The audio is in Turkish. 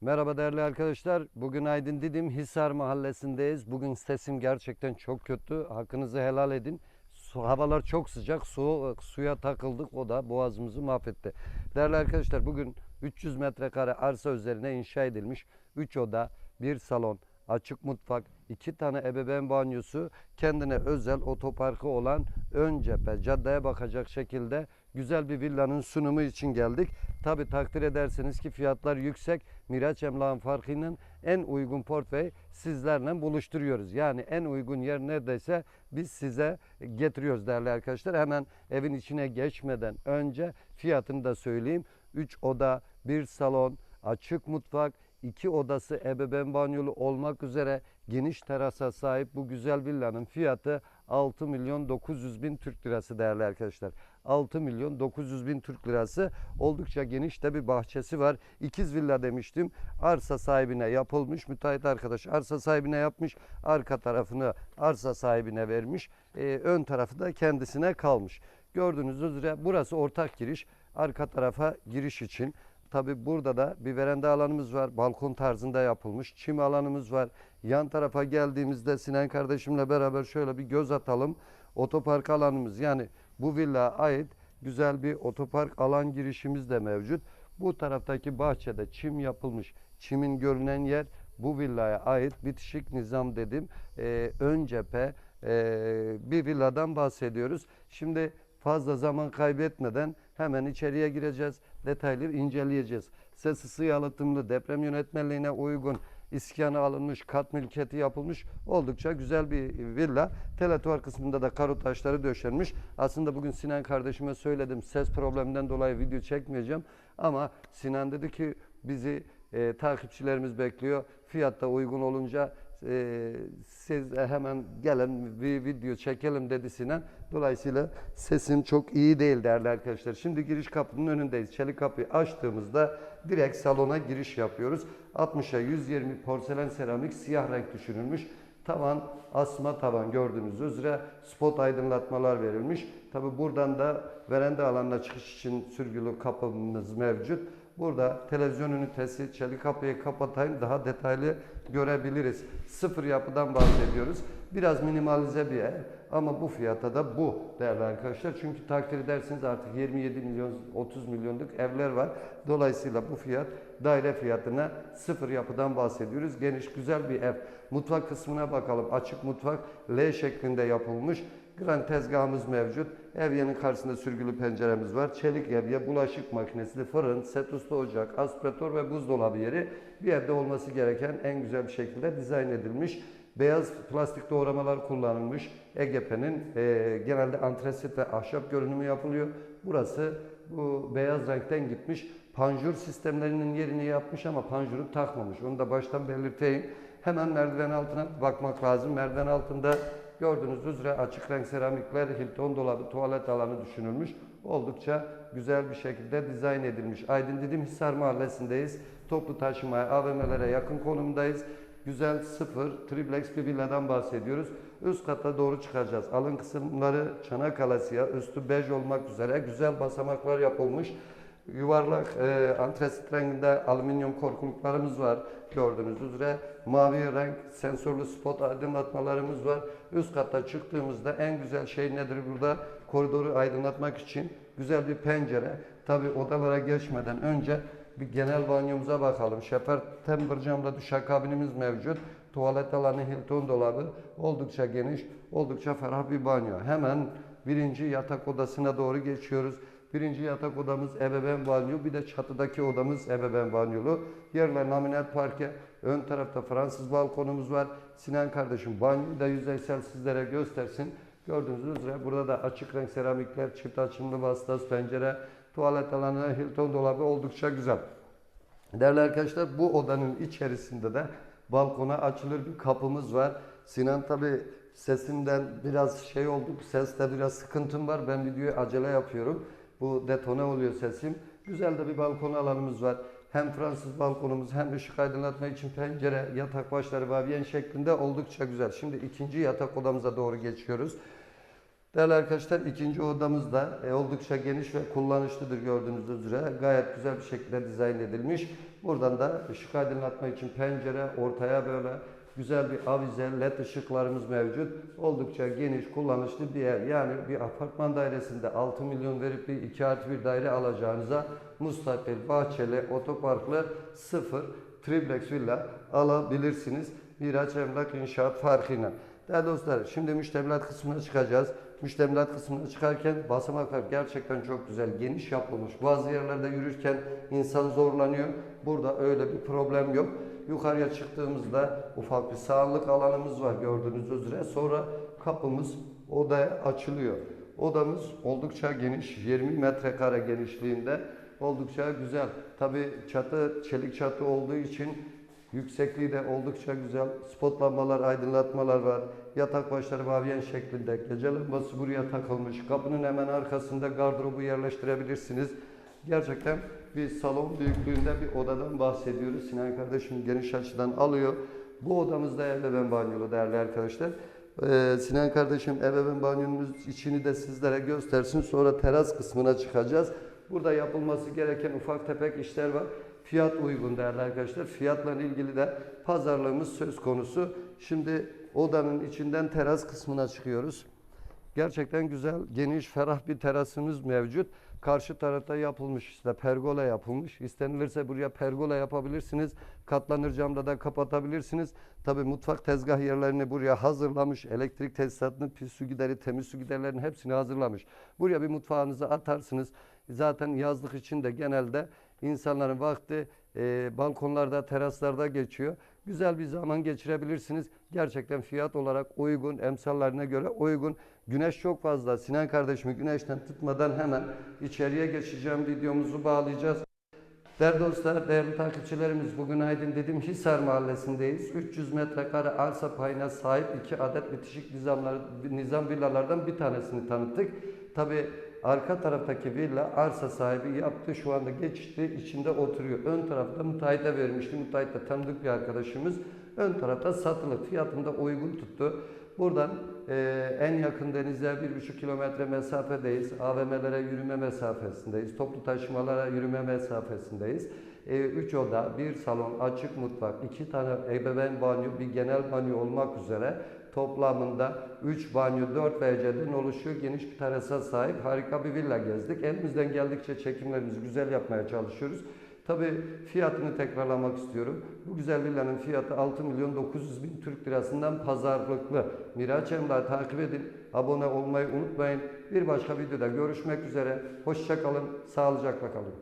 Merhaba değerli arkadaşlar. Bugün Aydın Didim Hisar mahallesindeyiz. Bugün sesim gerçekten çok kötü. Hakkınızı helal edin. Su, havalar çok sıcak. Su, suya takıldık. O da boğazımızı mahvetti. Değerli arkadaşlar bugün 300 metrekare arsa üzerine inşa edilmiş 3 oda, 1 salon, açık mutfak, 2 tane ebeveyn banyosu, kendine özel otoparkı olan ön cephe, caddeye bakacak şekilde güzel bir villanın sunumu için geldik. Tabi takdir edersiniz ki fiyatlar yüksek. Miraç Emlak'ın farkıyla en uygun portföy sizlerle buluşturuyoruz. Yani en uygun yer neredeyse biz size getiriyoruz değerli arkadaşlar. Hemen evin içine geçmeden önce fiyatını da söyleyeyim. 3 oda, 1 salon, açık mutfak, iki odası ebeveyn banyolu olmak üzere geniş terasa sahip bu güzel villanın fiyatı 6 milyon 900 bin Türk lirası değerli arkadaşlar. 6 milyon 900 bin Türk lirası oldukça geniş de bir bahçesi var. İkiz villa demiştim. Arsa sahibine yapılmış. Müteahhit arkadaş arsa sahibine yapmış. Arka tarafını arsa sahibine vermiş. Ee, ön tarafı da kendisine kalmış. Gördüğünüz üzere burası ortak giriş. Arka tarafa giriş için. Tabi burada da bir veranda alanımız var. Balkon tarzında yapılmış. Çim alanımız var. Yan tarafa geldiğimizde Sinan kardeşimle beraber şöyle bir göz atalım. Otopark alanımız yani bu villaya ait güzel bir otopark alan girişimiz de mevcut. Bu taraftaki bahçede çim yapılmış. Çimin görünen yer bu villaya ait bitişik nizam dedim. Ee, ön cephe ee, bir villadan bahsediyoruz. Şimdi fazla zaman kaybetmeden hemen içeriye gireceğiz. Detaylı inceleyeceğiz. Ses ısı yalıtımlı, deprem yönetmeliğine uygun, iskanı alınmış, kat mülkiyeti yapılmış oldukça güzel bir villa. Teletuvar kısmında da karo taşları döşenmiş. Aslında bugün Sinan kardeşime söyledim ses probleminden dolayı video çekmeyeceğim. Ama Sinan dedi ki bizi e, takipçilerimiz bekliyor. Fiyatta uygun olunca e, siz hemen gelin bir video çekelim dedi Sinan. Dolayısıyla sesim çok iyi değil değerli arkadaşlar. Şimdi giriş kapının önündeyiz. Çelik kapıyı açtığımızda direkt salona giriş yapıyoruz. 60'a 120 porselen seramik siyah renk düşünülmüş. Tavan asma tavan gördüğünüz üzere spot aydınlatmalar verilmiş. Tabi buradan da veranda alanına çıkış için sürgülü kapımız mevcut. Burada televizyon ünitesi, çelik kapıyı kapatayım daha detaylı görebiliriz. Sıfır yapıdan bahsediyoruz. Biraz minimalize bir ev ama bu fiyata da bu değerli arkadaşlar. Çünkü takdir edersiniz artık 27 milyon 30 milyonluk evler var. Dolayısıyla bu fiyat daire fiyatına sıfır yapıdan bahsediyoruz. Geniş güzel bir ev. Mutfak kısmına bakalım. Açık mutfak L şeklinde yapılmış. Gran tezgahımız mevcut. Evyenin karşısında sürgülü penceremiz var. Çelik evye, bulaşık makinesi, fırın, set usta ocak, aspiratör ve buzdolabı yeri bir evde olması gereken en güzel bir şekilde dizayn edilmiş. Beyaz plastik doğramalar kullanılmış. EGP'nin e, genelde antresit ve ahşap görünümü yapılıyor. Burası bu beyaz renkten gitmiş. Panjur sistemlerinin yerini yapmış ama panjuru takmamış. Onu da baştan belirteyim. Hemen merdiven altına bakmak lazım. Merdiven altında Gördüğünüz üzere açık renk seramikler, Hilton dolabı, tuvalet alanı düşünülmüş. Oldukça güzel bir şekilde dizayn edilmiş. Aydın Didim Hisar Mahallesi'ndeyiz. Toplu taşımaya, AVM'lere yakın konumdayız. Güzel sıfır, triplex bir villadan bahsediyoruz. Üst kata doğru çıkacağız. Alın kısımları Çanakkale siyah, üstü bej olmak üzere güzel basamaklar yapılmış. Yuvarlak e, antresit renginde alüminyum korkuluklarımız var gördüğünüz üzere. Mavi renk sensörlü spot aydınlatmalarımız var. Üst katta çıktığımızda en güzel şey nedir burada? Koridoru aydınlatmak için güzel bir pencere. Tabi odalara geçmeden önce bir genel banyomuza bakalım. Shepherd temper duşak kabinimiz mevcut. Tuvalet alanı Hilton dolabı oldukça geniş, oldukça ferah bir banyo. Hemen birinci yatak odasına doğru geçiyoruz. Birinci yatak odamız ebeveyn banyo. Bir de çatıdaki odamız ebeveyn banyolu. Yerler laminat parke. Ön tarafta Fransız balkonumuz var. Sinan kardeşim banyoyu da yüzeysel sizlere göstersin. Gördüğünüz üzere burada da açık renk seramikler, çift açımlı vasıtası pencere, tuvalet alanı, Hilton dolabı oldukça güzel. Değerli arkadaşlar bu odanın içerisinde de balkona açılır bir kapımız var. Sinan tabi sesinden biraz şey olduk. Seste biraz sıkıntım var. Ben videoyu acele yapıyorum. Bu detone oluyor sesim. Güzel de bir balkon alanımız var. Hem Fransız balkonumuz hem ışık aydınlatma için pencere, yatak başları baviyen şeklinde oldukça güzel. Şimdi ikinci yatak odamıza doğru geçiyoruz. Değerli arkadaşlar ikinci odamız da e, oldukça geniş ve kullanışlıdır gördüğünüz üzere. Gayet güzel bir şekilde dizayn edilmiş. Buradan da ışık aydınlatma için pencere, ortaya böyle güzel bir avize, led ışıklarımız mevcut. Oldukça geniş, kullanışlı bir yer. Yani bir apartman dairesinde 6 milyon verip bir 2 artı bir daire alacağınıza mustakil, bahçeli, otoparklı, sıfır, triplex villa alabilirsiniz. Miraç Emlak İnşaat farkıyla. Değerli dostlar, şimdi müştemilat kısmına çıkacağız. Müştemilat kısmına çıkarken basamaklar gerçekten çok güzel, geniş yapılmış. Bazı yerlerde yürürken insan zorlanıyor. Burada öyle bir problem yok. Yukarıya çıktığımızda ufak bir sağlık alanımız var gördüğünüz üzere. Sonra kapımız odaya açılıyor. Odamız oldukça geniş, 20 metrekare genişliğinde. Oldukça güzel. Tabi çatı çelik çatı olduğu için Yüksekliği de oldukça güzel. Spot lambalar, aydınlatmalar var. Yatak başları mavyen şeklinde. Gece lambası buraya takılmış. Kapının hemen arkasında gardırobu yerleştirebilirsiniz. Gerçekten bir salon büyüklüğünde bir odadan bahsediyoruz. Sinan kardeşim geniş açıdan alıyor. Bu odamızda ebeveyn banyolu değerli arkadaşlar. Ee, Sinan kardeşim ebeveyn banyomuz içini de sizlere göstersin. Sonra teras kısmına çıkacağız. Burada yapılması gereken ufak tefek işler var. Fiyat uygun değerli arkadaşlar. Fiyatla ilgili de pazarlığımız söz konusu. Şimdi odanın içinden teras kısmına çıkıyoruz. Gerçekten güzel, geniş, ferah bir terasımız mevcut. Karşı tarafta yapılmış işte pergola yapılmış. İstenilirse buraya pergola yapabilirsiniz. Katlanır camda da kapatabilirsiniz. Tabi mutfak tezgah yerlerini buraya hazırlamış. Elektrik tesisatını, pis su gideri, temiz su giderlerinin hepsini hazırlamış. Buraya bir mutfağınızı atarsınız. Zaten yazlık için de genelde insanların vakti e, balkonlarda, teraslarda geçiyor. Güzel bir zaman geçirebilirsiniz. Gerçekten fiyat olarak uygun, emsallarına göre uygun. Güneş çok fazla. Sinan kardeşimi güneşten tutmadan hemen içeriye geçeceğim. Videomuzu bağlayacağız. Değerli dostlar, değerli takipçilerimiz bugün Aydın dedim Hisar Mahallesi'ndeyiz. 300 metrekare arsa payına sahip iki adet bitişik nizamlar, nizam villalardan bir tanesini tanıttık. Tabi arka taraftaki villa arsa sahibi yaptı. Şu anda geçti, içinde oturuyor. Ön tarafta müteahhite vermişti. Müteahhit de tanıdık bir arkadaşımız. Ön tarafta satılık. Fiyatında uygun tuttu. Buradan e, en yakın denize 1,5 kilometre mesafedeyiz. AVM'lere yürüme mesafesindeyiz. Toplu taşımalara yürüme mesafesindeyiz. 3 oda, bir salon, açık mutfak, iki tane ebeveyn banyo, bir genel banyo olmak üzere toplamında 3 banyo, 4 WC'den oluşuyor. Geniş bir terasa sahip harika bir villa gezdik. Elimizden geldikçe çekimlerimizi güzel yapmaya çalışıyoruz. Tabii fiyatını tekrarlamak istiyorum. Bu güzel villanın fiyatı 6 milyon 900 bin Türk lirasından pazarlıklı. Miraç Emlak'ı takip edin. Abone olmayı unutmayın. Bir başka videoda görüşmek üzere. Hoşçakalın. Sağlıcakla kalın.